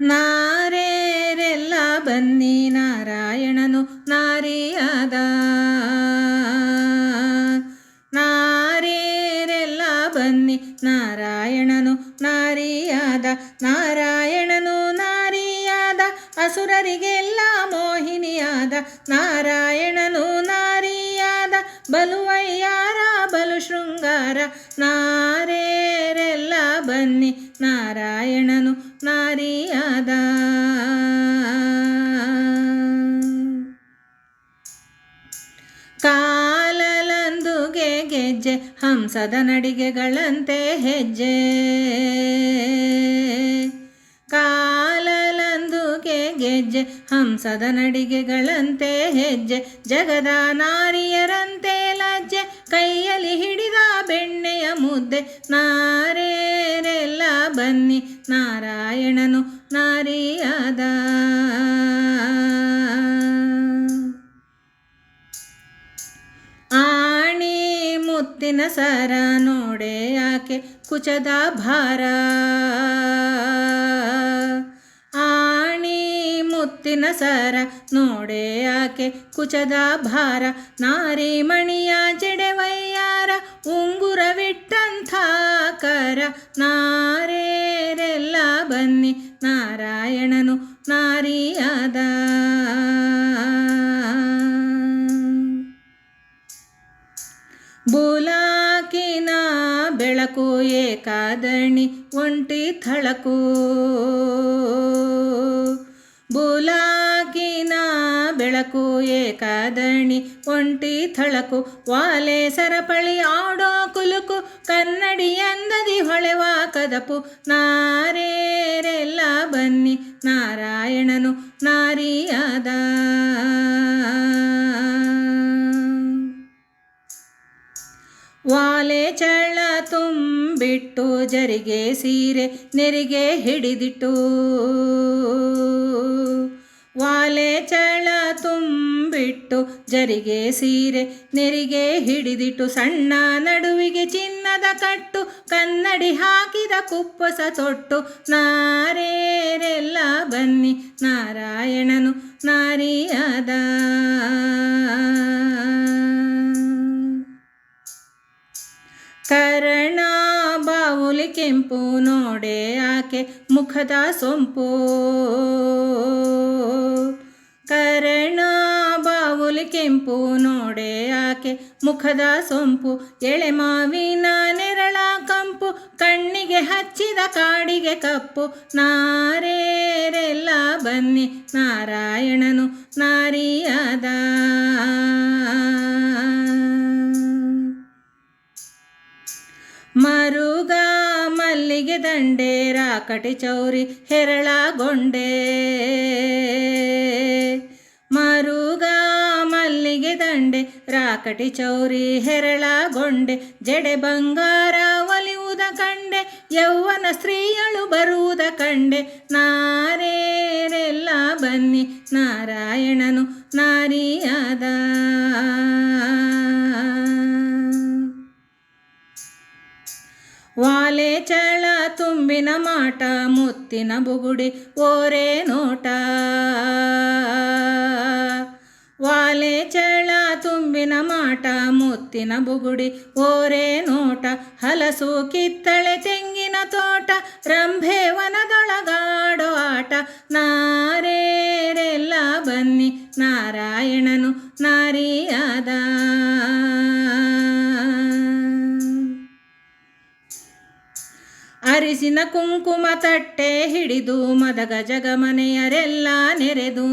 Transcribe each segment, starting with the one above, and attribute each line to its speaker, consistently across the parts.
Speaker 1: ನಾರೇರೆಲ್ಲ ಬನ್ನಿ ನಾರಾಯಣನು ನಾರಿಯಾದ. ನಾರೇರೆಲ್ಲ ಬನ್ನಿ ನಾರಾಯಣನು ನಾರಿಯಾದ. ನಾರಾಯಣನು ನಾರಿಯಾದ. ಅಸುರರಿಗೆಲ್ಲ ಮೋಹಿನಿಯಾದ. ನಾರಾಯಣನು ನಾರಿಯಾದ. ಬಲುವಯ್ಯಾರ ಬಲು ಶೃಂಗಾರ ನಾರೇರೆಲ್ಲ ಬನ್ನಿ ನಾರಾಯಣನು ನಾರಿಯಾದ. ಕಾಲಲಂದುಗೆ ಗೆಜ್ಜೆ ಹಂಸದ ನಡಿಗೆಗಳಂತೆ ಹೆಜ್ಜೆ. ಕಾಲಲಂದುಗೆ ಗೆಜ್ಜೆ ಹಂಸದ ನಡಿಗೆಗಳಂತೆ ಹೆಜ್ಜೆ. ಜಗದ ನಾರಿಯರಂತೆ ಲಜ್ಜೆ, ಕೈಯಲ್ಲಿ ಹಿಡಿದ ಬೆಣ್ಣೆಯ ಮುದ್ದೆ ನಾರೇರೆಲ್ಲ ಮುತ್ತಿನ ಸರ ನೋಡೆ ಯಾಕೆ ಕುಚದ ಭಾರ. ಆಣಿ ಮುತ್ತಿನ ಸರ ನೋಡೆ ಯಾಕೆ ಕುಚದ ಭಾರ. ನಾರಿ ಮಣಿಯ ಜಡೆವಯ್ಯಾರ ಉಂಗುರವಿಟ್ಟಂಥ ಕರ. ನಾರೇರೆಲ್ಲ ಬನ್ನಿ ನಾರಾಯಣನು ನಾರಿಯಾದ ಬೆಳಕು ಏಕಾದಣಿ ಒಂಟಿ ಥಳಕು. ಬುಲಾಕಿನ ಬೆಳಕು ಏಕಾದಣಿ ಒಂಟಿ ಥಳಕು. ವಾಲೆ ಸರಪಳಿ ಆಡೋ ಕುಲುಕು ಕನ್ನಡಿ ಅಂದದಿ ಹೊಳೆವ ಕದಪು. ನಾರೇರೆಲ್ಲ ಬನ್ನಿ ನಾರಾಯಣನು ನಾರಿಯಾದ ತುಂಬಿಟ್ಟು ಜರಿಗೆ ಸೀರೆ ನೆರಿಗೆ ಹಿಡಿದಿಟ್ಟು. ವಾಲೆ ಚಳ ತುಂಬಿಟ್ಟು ಜರಿಗೆ ಸೀರೆ ನೆರಿಗೆ ಹಿಡಿದಿಟ್ಟು, ಸಣ್ಣ ನಡುವಿಗೆ ಚಿನ್ನದ ಕಟ್ಟು, ಕನ್ನಡಿ ಹಾಕಿದ ಕುಪ್ಪಸ ತೊಟ್ಟು. ನಾರೇರೆಲ್ಲ ಬನ್ನಿ ನಾರಾಯಣನು ನಾರಿಯಾದ. ಕರ್ಣ ಬಾವುಲಿ ಕೆಂಪು ನೋಡೆ ಆಕೆ ಮುಖದ ಸೊಂಪು. ಕರಣ ಬಾವುಲಿ ಕೆಂಪು ನೋಡೆ ಆಕೆ ಮುಖದ ಸೊಂಪು. ಎಳೆ ಮಾವಿನ ನೆರಳ ಕಂಪು, ಕಣ್ಣಿಗೆ ಹಚ್ಚಿದ ಕಾಡಿಗೆ ಕಪ್ಪು. ನಾರೇರೆಲ್ಲ ಬನ್ನಿ ನಾರಾಯಣನು ನಾರಿಯಾದ. ಮರುಗ ಮಲ್ಲಿಗೆ ದಂಡೆ, ರಾಕಟಿ ಚೌರಿ ಹೆರಳಗೊಂಡೆ. ಮರುಗಾ ಮಲ್ಲಿಗೆ ದಂಡೆ, ರಾಕಟಿ ಚೌರಿ ಹೆರಳಗೊಂಡೆ. ಜಡೆ ಬಂಗಾರ ಒಲಿಯುವುದ ಕಂಡೆ, ಯೌವನ ಸ್ತ್ರೀಯಳು ಬರುವುದ ಕಂಡೆ. ನಾರೇರೆಲ್ಲ ಬನ್ನಿ, ನಾರಾಯಣನು ನಾರಿಯಾದ ತುಂಬಿನ ಮಾಟ, ಮುತ್ತಿನ ಬುಗುಡಿ, ಓರೆ ನೋಟ. ವಾಲೆ ಚಳ ತುಂಬಿನ ಮಾಟ, ಮುತ್ತಿನ ಬುಗುಡಿ, ಓರೆ ನೋಟ. ಹಲಸು ಕಿತ್ತಳೆ ತೆಂಗಿನ ತೋಟ, ರಂಭೆ ವನದೊಳಗಾಡೋ ಆಟ. ನಾರೇರೆಲ್ಲ ಬನ್ನಿ ನಾರಾಯಣನು ಅರಿಸಿನ ಕುಂಕುಮ ತಟ್ಟೆ ಹಿಡಿದು ಮದಗ ಜಗಮನೆಯರೆಲ್ಲ ನೆರೆದು.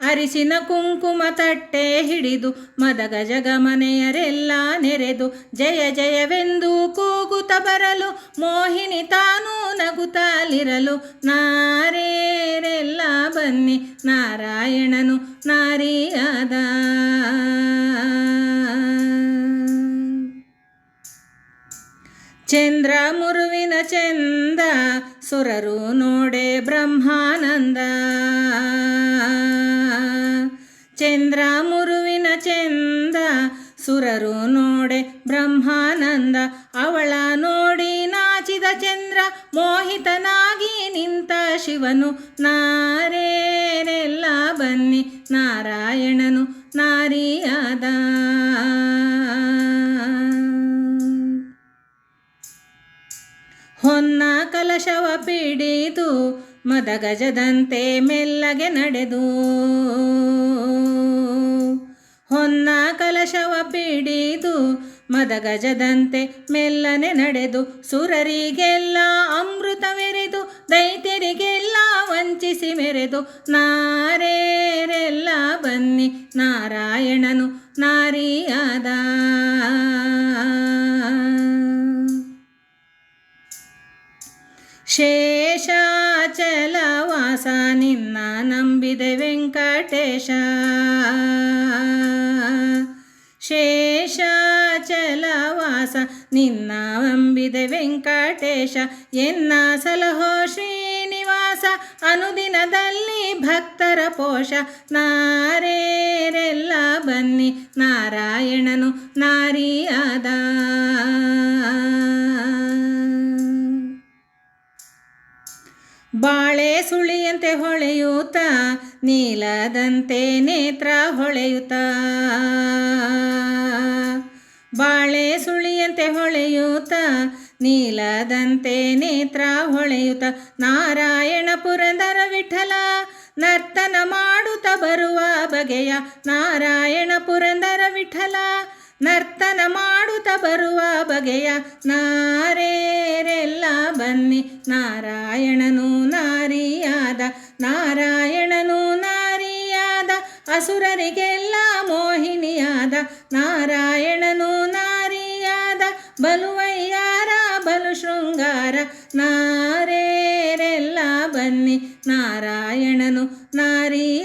Speaker 1: ಅರಿಸಿನ ಕುಂಕುಮ ತಟ್ಟೆ ಹಿಡಿದು ಮದಗ ಜಗಮನೆಯರೆಲ್ಲ ನೆರೆದು. ಜಯ ಜಯವೆಂದು ಕೂಗುತ್ತ ಬರಲು ಮೋಹಿನಿ ತಾನೂ ನಗುತ್ತಲಿರಲು. ನಾರೇರೆಲ್ಲ ಬನ್ನಿ ನಾರಾಯಣನು ನಾರಿಯಾದ. ಚಂದ್ರ ಮುರುವಿನ ಚಂದ, ಸುರರು ನೋಡೆ ಬ್ರಹ್ಮಾನಂದ. ಚಂದ್ರ ಮುರುವಿನ ಚಂದ, ಸುರರು ನೋಡೆ ಬ್ರಹ್ಮಾನಂದ. ಅವಳ ನೋಡಿ ನಾಚಿದ ಚಂದ್ರ, ಮೋಹಿತನಾಗಿ ನಿಂತ ಶಿವನು. ನಾರೇನೆಲ್ಲ ಬನ್ನಿ, ನಾರಾಯಣನು ನಾರಿಯಾದ. ಹೊನ್ನ ಕಲಶವ ಪಿಡಿದು ಮದಗಜದಂತೆ ಮೆಲ್ಲಗೆ ನಡೆದು. ಹೊನ್ನ ಕಲಶವ ಪಿಡಿದು ಮದಗಜದಂತೆ ಮೆಲ್ಲನೆ ನಡೆದು. ಸುರರಿಗೆಲ್ಲ ಅಮೃತವೆರೆದು ದೈತ್ಯರಿಗೆಲ್ಲ ವಂಚಿಸಿ ಮೆರೆದು. ನಾರೇರೆಲ್ಲ ಬನ್ನಿ, ನಾರಾಯಣನು ನಾರಿಯಾದ. ಶೇಷಾಚಲವಾಸ ನಿನ್ನ ನಂಬಿದೆ ವೆಂಕಟೇಶ. ಶೇಷಾಚಲವಾಸ ನಿನ್ನ ನಂಬಿದೆ ವೆಂಕಟೇಶ. ಎನ್ನ ಸಲಹೋ ಶ್ರೀನಿವಾಸ, ಅನುದಿನದಲ್ಲಿ ಭಕ್ತರ ಪೋಷ. ನಾರೇರೆಲ್ಲ ಬನ್ನಿ ನಾರಾಯಣನು ನಾರಿಯಾದ. ಬಾಳೆ ಸುಳಿಯಂತೆ ಹೊಳೆಯೂತ ನೀಲದಂತೆ ನೇತ್ರ ಹೊಳೆಯೂತ ಬಾಳೆ ಸುಳಿಯಂತೆ ಹೊಳೆಯೂತ ನೀಲದಂತೆ ನೇತ್ರ ಹೊಳೆಯುತ್ತ. ನಾರಾಯಣ ಪುರಂದರ ವಿಠಲ ನರ್ತನ ಮಾಡುತ್ತ ಬರುವ ಬಗೆಯ ನಾರಾಯಣ ಪುರಂದರ ವಿಠಲ ನರ್ತನ ಮಾಡುತ್ತ ಬರುವ ಬಗೆಯ ನಾರೇರೆಲ್ಲ ಬನ್ನಿ. ನಾರಾಯಣನು ನಾರಿಯಾದ ನಾರಾಯಣನು ನಾರಿಯಾದ, ಅಸುರರಿಗೆಲ್ಲ ಮೋಹಿನಿಯಾದ, ನಾರಾಯಣನು ನಾರಿಯಾದ, ಬಲುವಯ್ಯಾರ, ಬಲು ಶೃಂಗಾರ, ನಾರೇರೆಲ್ಲ ಬನ್ನಿ. ನಾರಾಯಣನು ನಾರಿಯಾದ.